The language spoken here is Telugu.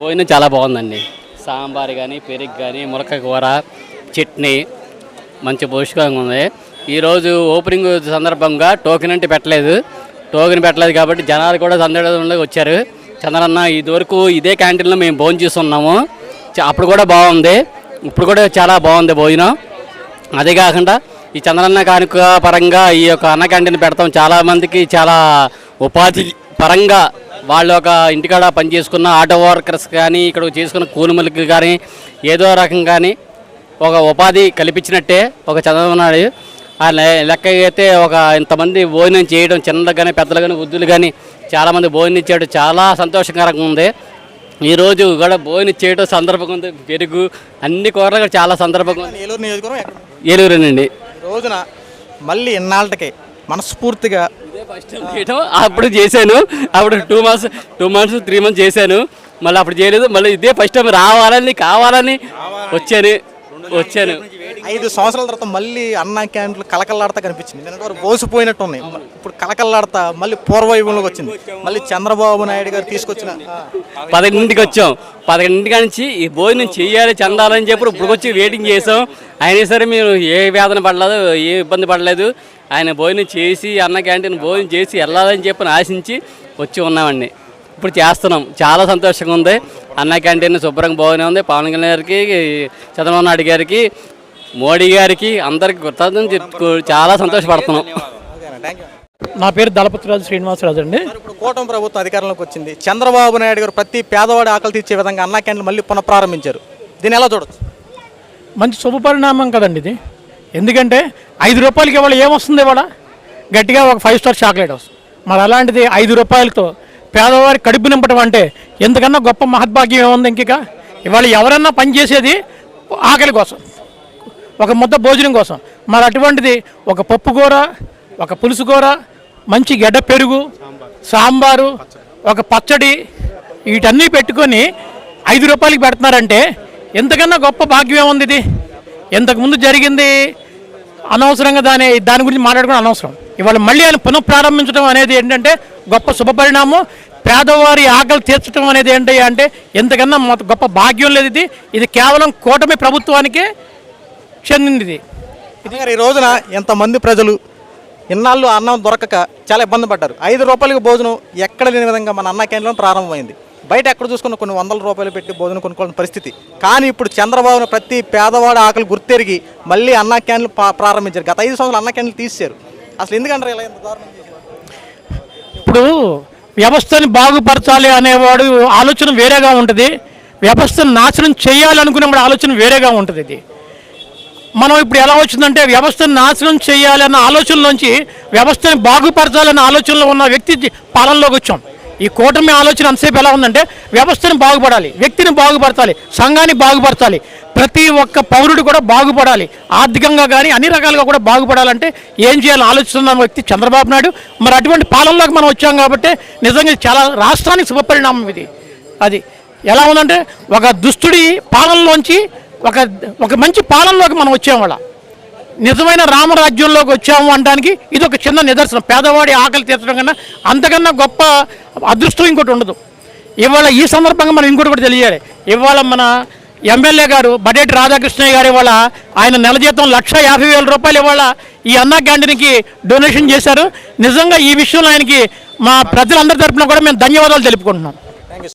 భోజనం చాలా బాగుందండి. సాంబార్ కానీ పెరుగు కానీ ములక కూర చట్నీ మంచి పోషకంగా ఉంది. ఈరోజు ఓపెనింగ్ సందర్భంగా టోకెన్ అంటే పెట్టలేదు. టోకెన్ పెట్టలేదు కాబట్టి జనాలు కూడా సందర్భంలో వచ్చారు. చంద్రన్న ఇదివరకు ఇదే క్యాంటీన్లో మేము భోజనం చేస్తున్నాము. అప్పుడు కూడా బాగుంది. ఇప్పుడు కూడా చాలా బాగుంది భోజనం. అదే కాకుండా ఈ చంద్రన్న కానుక పరంగా ఈ యొక్క అన్న క్యాంటీన్ పెడతాం. చాలామందికి చాలా ఉపాధి పరంగా వాళ్ళు ఒక ఇంటికాడ పని చేసుకున్న ఆటో వర్కర్స్ కానీ ఇక్కడ చేసుకున్న కూలిమలకి కానీ ఏదో రకం కానీ ఒక ఉపాధి కల్పించినట్టే ఒక చంద్రబాబు నాయుడు ఆ లెక్క అయితే ఒక ఇంతమంది భోజనం చేయడం చిన్నలు కానీ పెద్దలు కానీ వృద్ధులు కానీ చాలామంది భోజనం ఇచ్చాడు చాలా సంతోషకరంగా ఉంది. ఈరోజు కూడా భోజనం చేయడం సందర్భంగా ఉంది. పెరుగు అన్ని కూరలు కూడా చాలా సందర్భంగా ఉంది. ఏలూరు నియోజకవర్గం ఏలూరేనండి రోజున మళ్ళీ ఇన్నాళ్ళకి మనస్ఫూర్తిగా ఫస్ట్ టైం చేయడం అప్పుడు చేశాను. అప్పుడు two months two months three months చేశాను. మళ్ళీ అప్పుడు చేయలేదు. మళ్ళీ ఇదే ఫస్ట్ టైం రావాలని కావాలని వచ్చాను. వచ్చాను. ఐదు సంవత్సరాల తర్వాత మళ్ళీ అన్న క్యాంటీన్లు కలకల్లాడతా కనిపించింది. నిన్నటి వరకు బోసిపోయినట్టు ఉన్నాయి. ఇప్పుడు కలకల్లాడతా మళ్ళీ పూర్వవైభవంలోకి వచ్చింది. మళ్ళీ చంద్రబాబు నాయుడు గారు తీసుకొచ్చిన పదకొండింటికి వచ్చాం. పదకొండింటి నుంచి ఈ భోజనం చెయ్యాలి చెందాలని చెప్పి ఇప్పుడు వచ్చి వెయిటింగ్ చేసాం. అయినా సరే మేము ఏ వేదన పడలేదు ఏ ఇబ్బంది పడలేదు. ఆయన భోజనం చేసి అన్న క్యాంటీన్ భోజనం చేసి వెళ్ళాలని చెప్పి ఆశించి వచ్చి ఉన్నామండి. ఇప్పుడు చేస్తున్నాం. చాలా సంతోషంగా ఉంది. అన్న క్యాంటీన్ శుభ్రంగా బాగానే ఉంది. పవన్ కళ్యాణ్ గారికి చంద్రబాబు నాయుడు గారికి మోడీ గారికి అందరికి కృతజ్ఞతలు చెప్పుకో చాలా సంతోషపడుతున్నాం. ఓకేనా థ్యాంక్ యూ నా పేరు దళపతిరాజు శ్రీనివాసరాజు అండి. ఇప్పుడు కూటమి ప్రభుత్వం అధికారంలోకి వచ్చింది. చంద్రబాబు నాయుడు గారు ప్రతి పేదవాడి ఆకలి తీర్చే విధంగా అన్న క్యాంటీన్ మళ్ళీ పునఃప్రారంభించారు. దీన్ని ఎలా చూడొచ్చు? మంచి శుభపరిణామం కదండి ఇది. ఎందుకంటే ఐదు రూపాయలకి ఇవాళ ఏమొస్తుంది ఇవాళ? గట్టిగా ఒక ఫైవ్ స్టార్ చాక్లెట్ వస్తుంది మరి అలాంటిది ఐదు రూపాయలతో పేదవారి కడుపు నింపటం అంటే ఎంతకన్నా గొప్ప మహద్భాగ్యం ఏముంది ఇంక ఇవాళ ఎవరన్నా పనిచేసేది ఆకలి కోసం ఒక ముద్ద భోజనం కోసం. మరి అటువంటిది ఒక పప్పు కూర ఒక పులుసు కూర మంచి గడ్డ పెరుగు సాంబారు ఒక పచ్చడి వీటన్నీ పెట్టుకొని ఐదు రూపాయలకి పెడుతున్నారంటే ఎంతకన్నా గొప్ప భాగ్యం ఏముంది ఇది? ఇంతకుముందు జరిగింది అనవసరంగా దాని దాని గురించి మాట్లాడుకోవడం అనవసరం. ఇవాళ మళ్ళీ ఆయన పునఃప్రారంభించడం అనేది ఏంటంటే గొప్ప శుభపరిణామం పేదవారి ఆకలి తీర్చడం అనేది ఏంటి అంటే ఎంతకన్నా మొత్త- గొప్ప భాగ్యం లేదు ఇది. ఇది కేవలం కూటమి ప్రభుత్వానికే చెందింది ఇది. ఇది ఈ రోజున ఎంతమంది ప్రజలు ఇన్నాళ్ళు అన్నం దొరకక చాలా ఇబ్బంది పడ్డారు. ఐదు రూపాయలకి భోజనం ఎక్కడ లేని విధంగా మన అన్న కేంద్రం ప్రారంభమైంది. బయట ఎక్కడ చూసుకున్న కొన్ని వందల రూపాయలు పెట్టి భోజనం కొనుక్కోవాలని పరిస్థితి. కానీ ఇప్పుడు చంద్రబాబును ప్రతి పేదవాడు ఆకలి గుర్తెరిగి మళ్ళీ అన్న క్యాన్లు ప్రారంభించారు. గత ఐదు సంవత్సరాలు అన్న క్యాన్లు తీసేశారు. అసలు ఎందుకంటారు ఇలా ఎంత దారుణం ఇప్పుడు వ్యవస్థని బాగుపరచాలి అనేవాడు ఆలోచన వేరేగా ఉంటుంది. వ్యవస్థను నాశనం చేయాలనుకునేవాడు ఆలోచన వేరేగా ఉంటుంది ఇది. మనం ఇప్పుడు ఎలా వచ్చిందంటే వ్యవస్థను నాశనం చేయాలన్న ఆలోచనలోంచి వ్యవస్థని బాగుపరచాలన్న ఆలోచనలో ఉన్న వ్యక్తి పాలనలోకి వచ్చాం. ఈ కూటమి ఆలోచన అంతసేపు ఎలా ఉందంటే వ్యవస్థను బాగుపడాలి వ్యక్తిని బాగుపరచాలి సంఘాన్ని బాగుపరచాలి ప్రతి ఒక్క పౌరుడు కూడా బాగుపడాలి ఆర్థికంగా కానీ అన్ని రకాలుగా కూడా బాగుపడాలంటే ఏం చేయాలని ఆలోచిస్తున్న వ్యక్తి చంద్రబాబు నాయుడు. మరి అటువంటి పాలనలోకి మనం వచ్చాం కాబట్టి నిజంగా చాలా రాష్ట్రానికి శుభపరిణామం ఇది. అది ఎలా ఉందంటే ఒక దుస్తుడి పాలనలోంచి ఒక ఒక మంచి పాలనలోకి మనం వచ్చాం వాళ్ళ నిజమైన రామరాజ్యంలోకి వచ్చాము అనడానికి ఇది ఒక చిన్న నిదర్శనం. పేదవాడి ఆకలి తీర్చడం కన్నా అంతకన్నా గొప్ప అదృష్టం ఇంకోటి ఉండదు. ఇవాళ ఈ సందర్భంగా మనం ఇంకోటి కూడా తెలియాలి. ఇవాళ మన ఎమ్మెల్యే గారు బడేటి రాధాకృష్ణయ్య గారు ఇవాళ ఆయన నెల జీతం లక్ష యాభై వేల రూపాయలు ఇవాళ ఈ అన్నా క్యాంటీన్కి డొనేషన్ చేశారు. నిజంగా ఈ విషయంలో ఆయనకి మా ప్రజలందరి తరపున కూడా మేము ధన్యవాదాలు తెలుపుకుంటున్నాం.